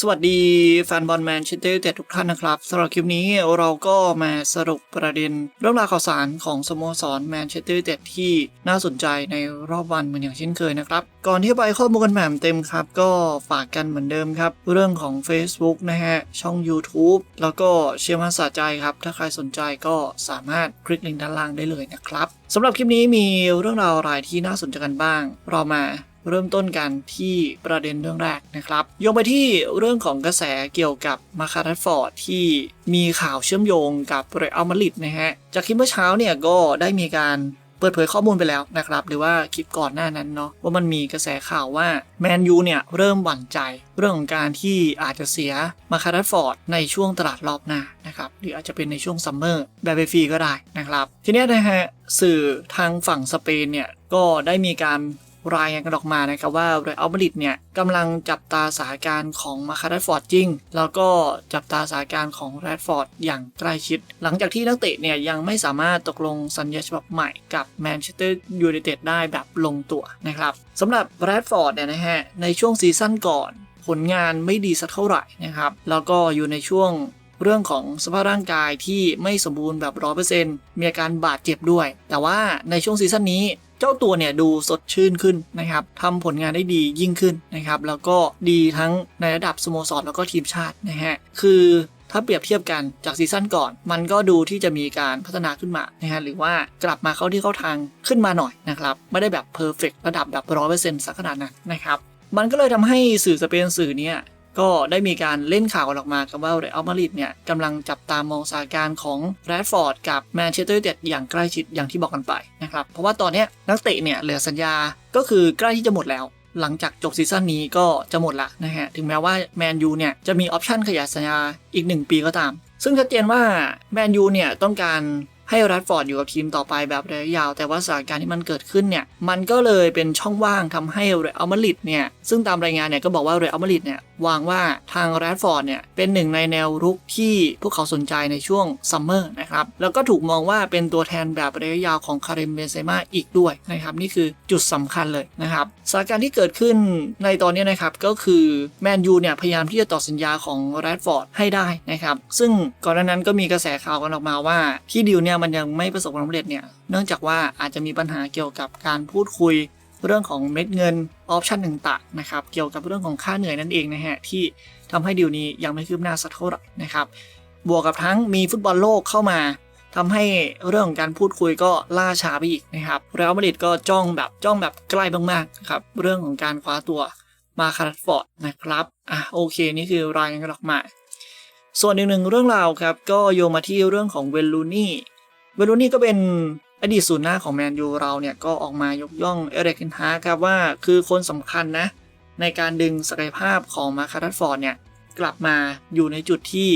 สวัสดีแฟนบอลแมนเชสเตอร์ยูไนเต็ดทุกท่านนะครับสำหรับคลิปนี้เราก็มาสรุปประเด็นเรื่องราวข่าวสารของสโมสรแมนเชสเตอร์ยูไนเต็ดที่น่าสนใจในรอบวันเหมือนอย่างเช่นเคยนะครับ ก่อนที่จะไปข้อมูลกันแบบเต็มครับ ก็ฝากกันเหมือนเดิมครับ เรื่องของ Facebook นะฮะ ช่อง YouTube แล้วก็เชียร์มาสาใจครับ ถ้าใครสนใจก็สามารถคลิกลิงก์ด้านล่างได้เลยนะครับสำหรับคลิปนี้มีเรื่องราวอะไรที่น่าสนใจกันบ้าง เรามา เริ่มต้นกันที่ประเด็นเรื่องแรกนะครับโยงไปที่เรื่องของกระแสเกี่ยวกับมาคารัสฟอร์ดที่มีข่าวเชื่อมโยงกับเรอัลมาดริดนะฮะจากคลิปเมื่อเช้าเนี่ยก็ได้มีการเปิดเผยข้อมูลไปแล้วนะครับ หรือว่าคลิปก่อนหน้านั้นเนาะว่ามันมีกระแสข่าวว่าแมนยูเนี่ยเริ่มหวั่นใจ เรื่องของการที่อาจจะเสียมาคารัสฟอร์ดในช่วงตลาดรอบหน้านะครับหรืออาจจะเป็นในช่วงซัมเมอร์แบบฟรีก็ได้นะครับ ทีนี้นะฮะสื่อทางฝั่งสเปนเนี่ยก็ได้มีการ รายงานกันออกมานะครับว่าเรอัลมาดริดเนี่ยกำลังจับตาสถานการณ์ของมาคาร์ดฟอร์ดจริง แล้วก็จับตาสถานการณ์ของแรดฟอร์ดอย่างใกล้ชิด หลังจากที่นักเตะเนี่ยยังไม่สามารถตกลงสัญญาฉบับใหม่กับแมนเชสเตอร์ยูไนเต็ดได้แบบลงตัวนะครับสำหรับแรดฟอร์ดเนี่ยนะฮะในช่วงซีซั่นก่อนผลงานไม่ดีสักเท่าไหร่นะครับ แล้วก็อยู่ในช่วงเรื่องของสภาพร่างกายที่ไม่สมบูรณ์แบบ 100%มีอาการบาดเจ็บด้วย แต่ว่าในช่วงซีซั่นนี้ เจ้าตัวเนี่ยดูสดชื่นขึ้นนะครับทำผลงานได้ดียิ่งขึ้นนะครับ แล้วก็ดีทั้งในระดับสโมสรแล้วก็ทีมชาตินะฮะ คือถ้าเปรียบเทียบกันจากซีซั่นก่อน มันก็ดูที่จะมีการพัฒนาขึ้นมานะฮะหรือว่ากลับมาเข้าที่เข้าทางขึ้นมาหน่อยนะครับ ไม่ได้แบบเพอร์เฟกระดับแบบ100%สักขนาดนั้นนะครับ มันก็เลยทำให้สื่อสเปนสื่อเนี่ย ก็ได้มีการเล่นข่าวออกมาครับว่าเรอัลมาดริดเนี่ยกำลังจับตามองสถานการณ์ของแรดฟอร์ดกับแมนเชสเตอร์ยูไนเต็ดอย่างใกล้ชิดอย่างที่บอกกันไปนะครับเพราะว่าตอนนี้นักเตะเนี่ยเหลือสัญญาก็คือใกล้ที่จะหมดแล้ว หลังจากจบซีซั่นนี้ก็จะหมดละนะฮะถึงแม้ว่าแมนยูเนี่ยจะมีออปชั่นขยายสัญญาอีก 1 ปีก็ตาม ซึ่งชัดเจนว่าแมนยูเนี่ยต้องการให้แรดฟอร์ดอยู่กับทีมต่อไปแบบระยะยาว แต่ว่าสถานการณ์ที่มันเกิดขึ้นเนี่ยมันก็เลยเป็นช่องว่างทำให้เรอัลมาดริดเนี่ยซึ่งตามรายงานเนี่ยก็บอกว่าเรอัลมาดริดเนี่ยวางว่าทางแรดฟอร์ดเนี่ยเป็นหนึ่งในแนวรุกที่พวกเขาสนใจในช่วงซัมเมอร์นะครับแล้วก็ถูกมองว่าเป็นตัวแทนแบบระยะยาวของคาริมเบนเซม่าอีกด้วยนะครับนี่คือจุดสำคัญเลยนะครับสถานการณ์ที่เกิดขึ้นในตอนนี้นะครับก็คือแมนยูเนี่ยพยายามที่จะต่อสัญญาของแรดฟอร์ดให้ได้นะครับซึ่งก่อนหน้านั้นก็มีกระแสข่าวกันออกมาว่าที่ดีลเนี่ยมันยังไม่ประสบความสำเร็จเนี่ยเนื่องจากว่าอาจจะมีปัญหาเกี่ยวกับการพูดคุย เรื่องของเม็ดเงินออปชั่นต่างๆนะครับเกี่ยวกับเรื่องของค่าเหนื่อยนั่นเองนะฮะที่ทำให้ดีลนี้ยังไม่คืบหน้าสักเท่าไหร่นะครับบวกกับทั้งมีฟุตบอลโลกเข้ามาทำให้เรื่องของการพูดคุยก็ล่าช้าไปอีกนะครับเรอัลมาดริดก็จ้องแบบจ้องแบบใกล้มากๆครับเรื่องของการคว้าตัวมาคาร์ฟอร์ดนะครับอะโอเคนี่คือรายงานกันออกมา ส่วนอีกหนึ่งเรื่องราวครับก็โยงมาที่เรื่องของเวลลูนี่เวลูนี่ก็เป็น อดีตศูนย์หน้าของแมนยูเราเนี่ยก็ออกมายกย่องเอเรกเคนฮาครับว่าคือคนสำคัญนะในการดึงศักยภาพของมาคารัสฟอร์ดเนี่ยกลับมาอยู่ในจุดที่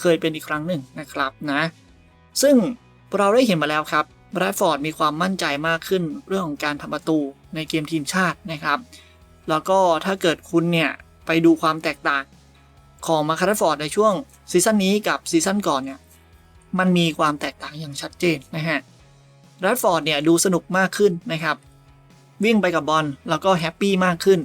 เคยเป็นอีกครั้งหนึ่งนะครับนะ ซึ่งเราได้เห็นมาแล้วครับแรดฟอร์ดมีความมั่นใจมากขึ้นเรื่องของการทำประตูในเกมทีมชาตินะครับ แล้วก็ถ้าเกิดคุณเนี่ยไปดูความแตกต่างของมาคารัสฟอร์ดในช่วงซีซั่นนี้กับซีซั่นก่อนเนี่ยมันมีความแตกต่างอย่างชัดเจนนะฮะ รัดฟอร์ดเนี่ยดูสนุกมากขึ้นนะครับวิ่งไปกับบอลแล้วก็แฮปปี้มากขึ้น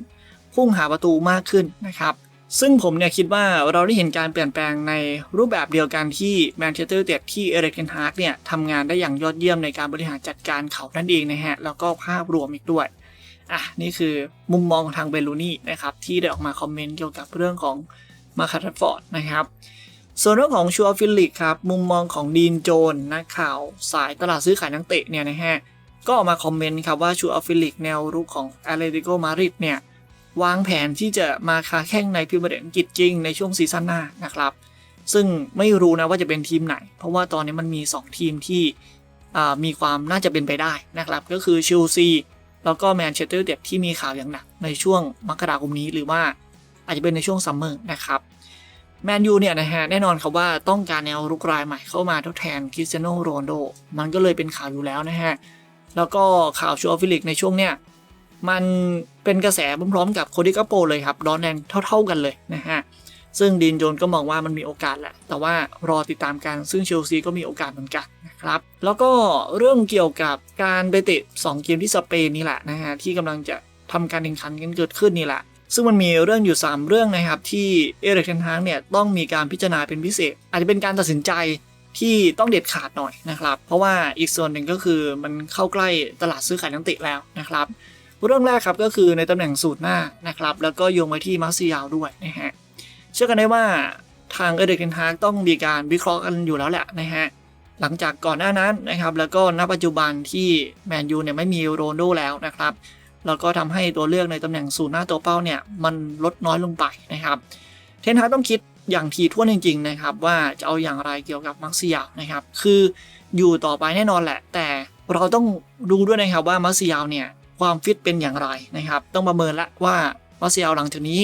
พุ่งหาประตูมากขึ้นนะครับ ซึ่งผมเนี่ยคิดว่าเราได้เห็นการเปลี่ยนแปลงในรูปแบบเดียวกันที่แมนเชสเตอร์ยูไนเต็ดที่เอริกเทนฮาร์กเนี่ยทำงานได้อย่างยอดเยี่ยมในการบริหารจัดการเขานั่นเองนะฮะ แล้วก็ภาพรวมอีกด้วย อะ นี่คือมุมมองของทางเบลูนี่นะครับ ที่ได้ออกมาคอมเมนต์เกี่ยวกับเรื่องของมาคาร์ฟอร์ดนะครับ ส่วนเรื่องของชัวฟิลิกครับ มุมมองของดีนโจนนักข่าว สายตลาดซื้อขายนักเตะเนี่ยนะฮะ ก็ออกมาคอมเมนต์ครับว่าชัวฟิลิกแนวรุกของอเลติโกมาริดเนี่ยวางแผนที่จะมาค้าแข่งในพรีเมียร์ลีกอังกฤษจริงในช่วงซีซั่นหน้านะครับ ซึ่งไม่รู้นะว่าจะเป็นทีมไหน เพราะว่าตอนนี้มันมี 2 ทีมที่มีความน่าจะเป็นไปได้นะครับ ก็คือเชลซีแล้วก็แมนเชสเตอร์เต็ดที่มีข่าวอย่างหนักในช่วงมกราคมนี้หรือว่าอาจจะเป็นในช่วงซัมเมอร์นะครับ แมนยูเนี่ยนะฮะแน่นอนครับว่าต้องการแนวรุกรายใหม่เข้ามาทดแทนคริสเตียโนโรนโดมันก็เลยเป็นข่าวอยู่แล้วนะฮะ แล้วก็ข่าวชัวฟิลิกในช่วงเนี้ยมันเป็นกระแสพร้อมๆกับโคดิกาโปเลยครับร้อนแรงเท่า ๆกันเลยนะฮะ ซึ่งดินโจนก็มองว่ามันมีโอกาสแหละ แต่ว่ารอติดตามกันซึ่งเชลซีก็มีโอกาสเหมือนกันนะครับ แล้วก็เรื่องเกี่ยวกับการไปเตะ2เกมที่สเปนนี่แหละนะฮะที่กำลังจะทำการแข่งขันกันเกิดขึ้นนี่แหละ ซึ่งมันมีเรื่องอยู่ 3 เรื่องนะครับที่เอริกเทนฮากเนี่ยต้องมีการพิจารณาเป็นพิเศษ อาจจะเป็นการตัดสินใจที่ต้องเด็ดขาดหน่อยนะครับ เพราะว่าอีกส่วนหนึ่งก็คือมันเข้าใกล้ตลาดซื้อขายนักเตะแล้วนะครับเรื่องแรกครับก็คือในตำแหน่งสูตรหน้านะครับแล้วก็โยงไปที่มาร์ซิยาวด้วยนะฮะเชื่อกันได้ว่าทางเอเดกเทนฮากต้องมีการวิเคราะห์กันอยู่แล้วแหละนะฮะหลังจากก่อนหน้านั้นนะครับแล้วก็ณปัจจุบันที่แมนยูเนี่ยไม่มีโรนลโดแล้วนะครับ แล้วก็ทำให้ตัวเลือกในตำแหน่งศูนย์หน้าตัวเป้าเนี่ยมันลดน้อยลงไปนะครับ เทนฮากต้องคิดอย่างทีท่วนจริง ๆ นะครับ ว่าจะเอาอย่างไรเกี่ยวกับมาร์ซิยาวนะครับ คืออยู่ต่อไปแน่นอนแหละ แต่เราต้องดูด้วยนะครับว่ามาร์ซิยาวเนี่ยความฟิตเป็นอย่างไรนะครับ ต้องประเมินละว่ามาร์ซิยาวหลังจากนี้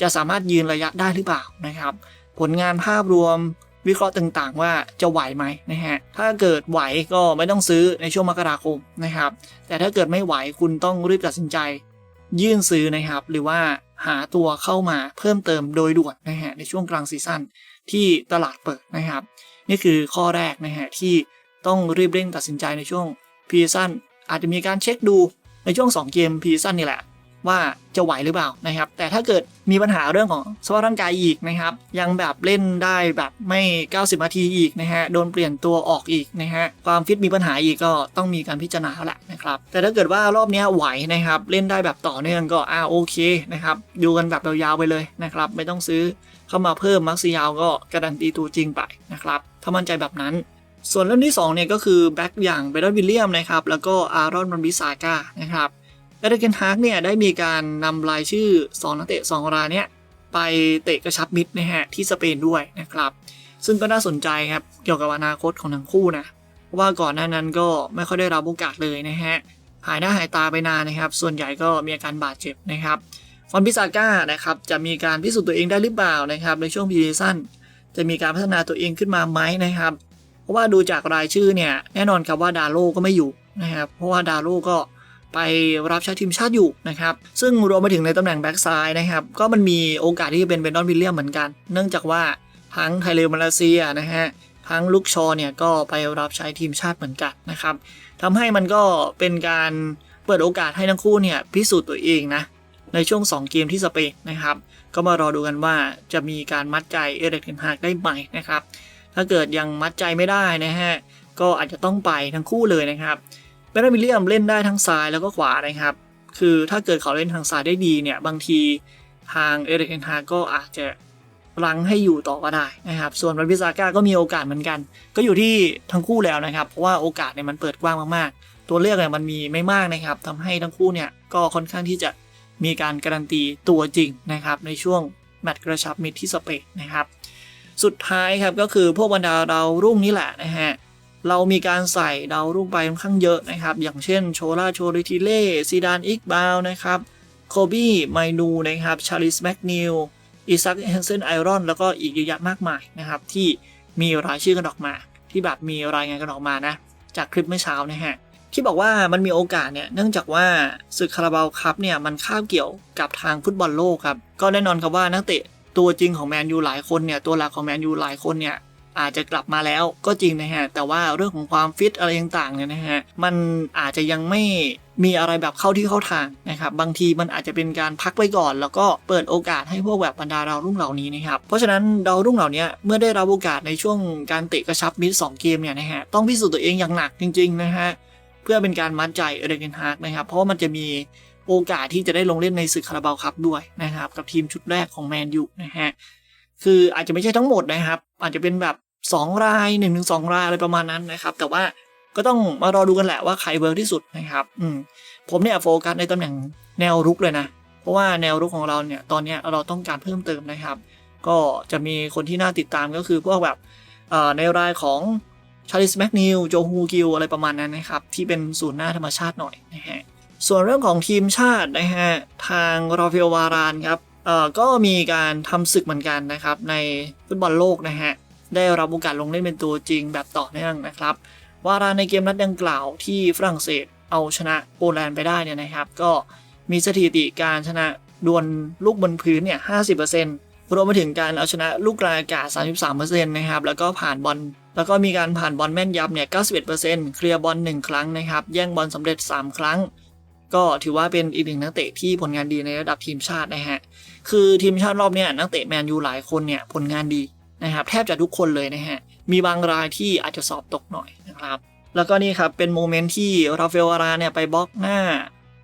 จะสามารถยืนระยะได้หรือเปล่านะครับ ผลงานภาพรวม วิเคราะห์ต่างๆ ว่าจะไหวไหมนะฮะถ้าเกิดไหวก็ไม่ต้องซื้อในช่วงมกราคมนะครับ แต่ถ้าเกิดไม่ไหวคุณต้องรีบตัดสินใจ ยื่นซื้อนะครับ หรือว่าหาตัวเข้ามาเพิ่มเติมโดยด่วนนะฮะในช่วงกลางซีซั่นที่ตลาดเปิดนะครับ นี่คือข้อแรกนะฮะที่ต้องรีบเร่งตัดสินใจในช่วงพีซั่นอาจจะมีการเช็คดูในช่วง 2 เกมพีซั่นนี่แหละ ว่าจะไหวหรือเปล่านะครับ แต่ถ้าเกิดมีปัญหาเรื่องของสภาพร่างกายอีกนะครับ ยังแบบเล่นได้แบบไม่ 90 นาทีอีกนะฮะ โดนเปลี่ยนตัวออกอีกนะฮะ ความฟิตมีปัญหาอีกก็ต้องมีการพิจารณาแล้วแหละนะครับ แต่ถ้าเกิดว่ารอบนี้ไหวนะครับ เล่นได้แบบต่อเนื่องก็อ่าโอเคนะครับดูกันแบบยาวๆไปเลยนะครับ ไม่ต้องซื้อเข้ามาเพิ่มมักซิยาวก็การันตีตัวจริงไปนะครับถ้ามั่นใจแบบนั้นส่วนเรื่องที่2เนี่ยก็คือแบ็กอย่างเบรดวิลเลียมนะครับแล้วก็อารอนมันบิซาก้านะครับ เอเดเกนฮาร์กเนี่ยได้มีการนำรายชื่อ 2 นักเตะ 2 รายเนี่ยไปเตะกระชับมิตรนะฮะที่สเปนด้วยนะครับ ซึ่งก็น่าสนใจครับเกี่ยวกับอนาคตของทั้งคู่นะเพราะว่าก่อนหน้านั้นก็ไม่ค่อยได้รับโอกาสเลยนะฮะหายหน้าหายตาไปนานนะครับ ส่วนใหญ่ก็มีอาการบาดเจ็บนะครับฟอนพิซาก้านะครับจะมีการพิสูจน์ตัวเองได้หรือเปล่านะครับในช่วงพีซีซั่นจะมีการพัฒนาตัวเองขึ้นมาไหมนะครับ เพราะว่าดูจากรายชื่อเนี่ยแน่นอนครับว่าดาโลก็ไม่อยู่นะครับเพราะว่าดาโลก็ ไปรับใช้ทีมชาติอยู่นะครับ ซึ่งรวมไปถึงในตำแหน่งแบ็กซ้ายนะครับ ก็มันมีโอกาสที่จะเป็นเบนดอนวิลเลียมเหมือนกัน เนื่องจากว่าทั้งไทเลมาเลเซียนะฮะทั้งลุกชอเนี่ยก็ไปรับใช้ทีมชาติเหมือนกันนะครับทำให้มันก็เป็นการเปิดโอกาสให้ทั้งคู่เนี่ยพิสูจน์ตัวเองนะในช่วง 2 เกมที่สเปนนะครับ ก็มารอดูกันว่าจะมีการมัดใจเอเดกเทนฮากได้ไหมนะครับ ถ้าเกิดยังมัดใจไม่ได้นะฮะก็อาจจะต้องไปทั้งคู่เลยนะครับ บรนวิลเลียมเล่นได้ทั้งซ้ายแล้วก็ขวานะครับ คือถ้าเกิดเขาเล่นทางซ้ายได้ดีเนี่ย บางทีทางเอเดนฮากก็อาจจะรังให้อยู่ต่อก็ได้นะครับ ส่วนวันพิซาก้าก็มีโอกาสเหมือนกัน ก็อยู่ที่ทั้งคู่แล้วนะครับ เพราะว่าโอกาสเนี่ยมันเปิดกว้างมากๆ ตัวเลือกเนี่ยมันมีไม่มากนะครับทำให้ทั้งคู่เนี่ยก็ค่อนข้างที่จะมีการการันตีตัวจริงนะครับ ในช่วงแมตช์กระชับมิตรที่สเปนนะครับ สุดท้ายครับก็คือพวกบรรดาดาวรุ่งนี่แหละนะฮะ เรามีการใส่ดาวรุ่งไปค่อนข้างเยอะนะครับ อย่างเช่นโชล่าโชริทิเล่ซีดานอิกบาวนะครับโคบี้ไมนูนะครับชาลิสแมกนิลอิซักเฮนเซนไอรอนแล้วก็อีกเยอะแยะมากมายนะครับ ที่มีรายชื่อกันออกมา ที่แบบมีรายงานกันออกมานะ จากคลิปเมื่อเช้านะฮะที่บอกว่ามันมีโอกาสเนี่ยเนื่องจากว่าศึกคาราบาวคัพเนี่ยมันคาบเกี่ยวกับทางฟุตบอลโลกครับ ก็แน่นอนครับว่านักเตะตัวจริงของแมนยูหลายคนเนี่ยตัวหลักของแมนยูหลายคนเนี่ย อาจจะกลับมาแล้วก็จริงนะฮะ แต่ว่าเรื่องของความฟิตอะไรต่างๆเนี่ยนะฮะ มันอาจจะยังไม่มีอะไรแบบเข้าที่เข้าทางนะครับ บางทีมันอาจจะเป็นการพักไว้ก่อน แล้วก็เปิดโอกาสให้พวกแบบบรรดาดาวรุ่งเหล่านี้นะครับ เพราะฉะนั้นดาวรุ่งเหล่านี้เมื่อได้รับโอกาสในช่วงการเตะกระชับมิตรสองเกมเนี่ยนะฮะ ต้องพิสูจน์ตัวเองอย่างหนักจริงๆนะฮะ เพื่อเป็นการมัดใจเอเดนฮาร์กนะครับ เพราะมันจะมีโอกาสที่จะได้ลงเล่นในศึกคาราบาวคัพด้วยนะครับ กับทีมชุดแรกของแมนยูนะฮะ คืออาจจะไม่ใช่ทั้งหมดนะครับ อาจจะเป็นแบบ 2 ราย1นถึงสรายอะไรประมาณนั้นนะครับ แต่ว่าก็ต้องมารอดูกันแหละว่าใครเวิร์กที่สุดนะครับอืมผมเนี่ยโฟกัสในตำแหน่งแนวรุกเลยนะ เพราะว่าแนวรุกของเราเนี่ยตอนเนี้ยเราต้องการเพิ่มเติมนะครับ ก็จะมีคนที่น่าติดตามก็คือพวกแบบในรายของชาลิสแมกนิลโจฮูกิลอะไรประมาณนั้นนะครับ ที่เป็นศูนย์หน้าธรรมชาติหน่อยนะฮะส่วนเรื่องของทีมชาตินะฮะทางราเฟลวารานครับเอ่อก็มีการทำศึกเหมือนกันนะครับในฟุตบอลโลกนะฮะ ได้รับโอกาสลงเล่นเป็นตัวจริงแบบต่อเนื่องนะครับ วารานในเกมนัดดังกล่าวที่ฝรั่งเศสเอาชนะโปแลนด์ไปได้เนี่ยนะครับ ก็มีสถิติการชนะดวลลูกบนพื้นเนี่ย50%รวมไปถึงการเอาชนะลูกกลางอากาศ 33%นะครับ แล้วก็ผ่านบอล แล้วก็มีการผ่านบอลแม่นยำเนี่ย 91%เคลียร์บอล1ครั้งนะครับ แย่งบอลสำเร็จ 3 ครั้ง ก็ถือว่าเป็นอีกหนึ่งนักเตะที่ผลงานดีในระดับทีมชาตินะฮะ คือทีมชาติรอบนี้นักเตะแมนยูหลายคนเนี่ยผลงานดี นะครับแทบจะทุกคนเลยนะฮะ มีบางรายที่อาจจะสอบตกหน่อยนะครับ แล้วก็นี่ครับเป็นโมเมนต์ที่ราฟเอลวาราเนี่ยไปบล็อกหน้า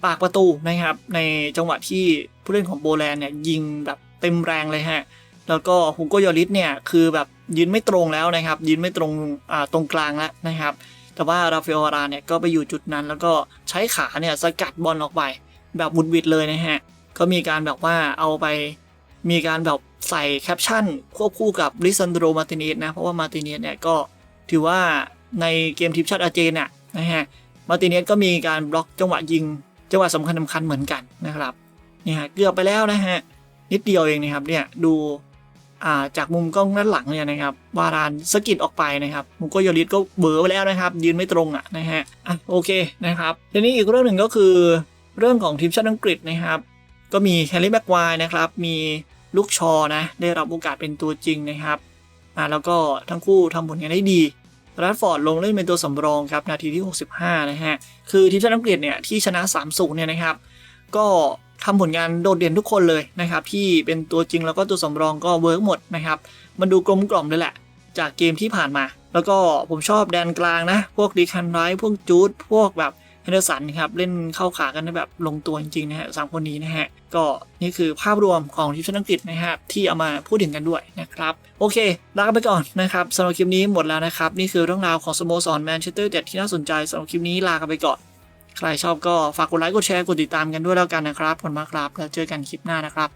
ปากประตูนะครับ ในจังหวะที่ผู้เล่นของโบแลนด์เนี่ยยิงแบบเต็มแรงเลยฮะ แล้วก็ฮุโกโยริสเนี่ยคือแบบยืนไม่ตรงแล้วนะครับ ยืนไม่ตรงอ่าตรงกลางแล้วนะครับ แต่ว่าราฟเอลวาราเนี่ยก็ไปอยู่จุดนั้น แล้วก็ใช้ขาเนี่ยสกัดบอลออกไป แบบบุดวิดเลยนะฮะก็มีการแบบว่าเอาไปมีการแบบ ใส่แคปชั่นควบคู่กับลิซันโดมาติเนสนะ เพราะว่ามาติเนสเนี่ยก็ถือว่าในเกมทีมชาติอาร์เจนน่ะนะฮะมาติเนสก็มีการบล็อกจังหวะยิงจังหวะสำคัญสำคัญเหมือนกันนะครับเนี่ยเกือบไปแล้วนะฮะนิดเดียวเองนะครับเนี่ยดูาจากมุมกล้องด้านหลังเนี่ยนะครับวารานสะกิดออกไปนะครับมุโกโยริสก็เบอไปแล้วนะครับ ยืนไม่ตรงอะนะฮะอะโอเคนะครับทีนี้อีกเรื่องหนึ่งก็คือเรื่องของทีมชาติอังกฤษนะครับ ก็มีแฮร์รี่แม็กควายนะครับ มี ลูกชอนะได้รับโอกาสเป็นตัวจริงนะครับอ่าแล้วก็ทั้งคู่ทำผลงานได้ดีรัดฟอร์ดลงเล่นเป็นตัวสำรองครับนาทีที่ 65 นะฮะ คือทีมชาติอังกฤษเนี่ยที่ชนะ3-0เนี่ยนะครับ ก็ทำผลงานโดดเด่นทุกคนเลยนะครับ ที่เป็นตัวจริงแล้วก็ตัวสำรองก็เวิร์กหมดนะครับ มันดูกลมกล่อมเลยแหละ จากเกมที่ผ่านมา แล้วก็ผมชอบแดนกลางนะ พวกดีคันไรพวกจูด พวกแบบ เฮนเดอร์สันครับเล่นเข้าขากันได้แบบลงตัวจริงๆนะฮะสามคนนี้นะฮะก็นี่คือภาพรวมของทีมชาติอังกฤษนะครับที่เอามาพูดถึงกันด้วยนะครับโอเคลากันไปก่อนนะครับสำหรับคลิปนี้หมดแล้วนะครับนี่คือเรื่องราวของสโมสรแมนเชสเตอร์เด็ดที่น่าสนใจสำหรับคลิปนี้ลากันไปก่อน ใครชอบก็ฝากกดไลค์กดแชร์กดติดตามกันด้วยแล้วกันนะครับขอบคุณมากครับแล้วเจอกันคลิปหน้านะครับ